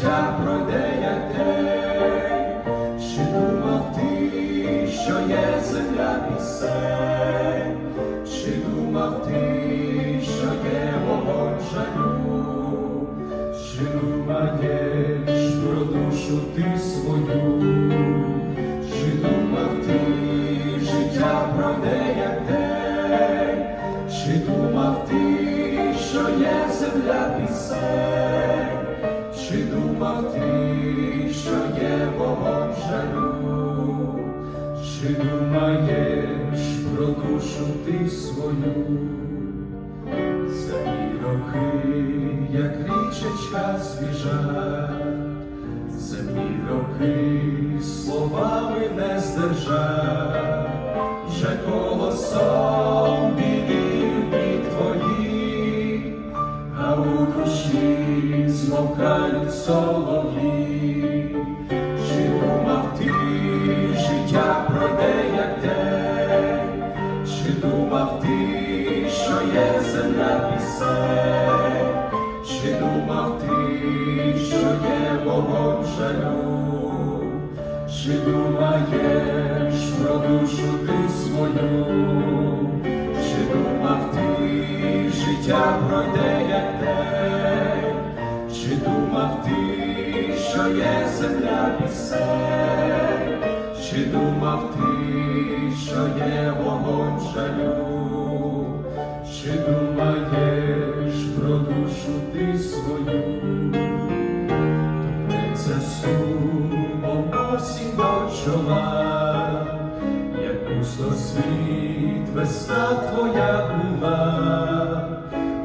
життя пройде як день, чи думав ти, що є земля пісень, чи думав ти, що є вогонь жалю, жалю, чи думаєш про душу ти свою? Земні роки, як річечка свіжа, земні роки словами не здержа, вже голосом білів бік твої, а у душі змовкають солов'ї. Жалю, чи думаєш про душу ти свою, чи думав ти, життя пройде як день, чи думав ти, що є земля пісень, чи думав ти, що є вогонь жалю, чи думаєш весна твоя була,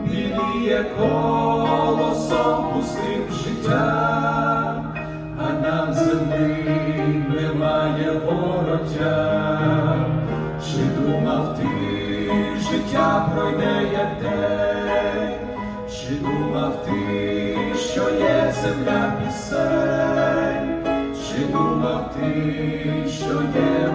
біліє колосом пустим життя, а нам землі немає вороття. Чи думав ти, життя пройде як день, чи думав ти, що є земля пісень, чи думав ти, що є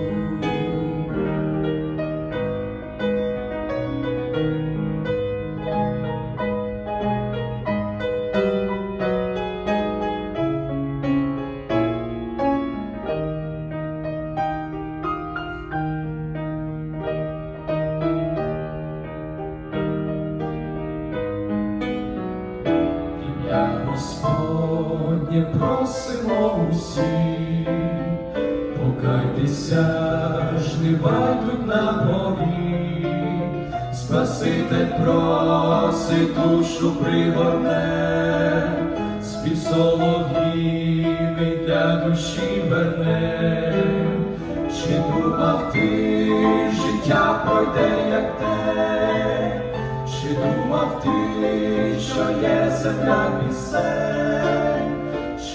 Господнє просимо усі, покайтеся, жнива йдуть на порі, Спаситель просить душу пригорне, спів солов'їний для душі верне, чи думав ти, життя пройде як день, чи думав ти, що є земля пісень,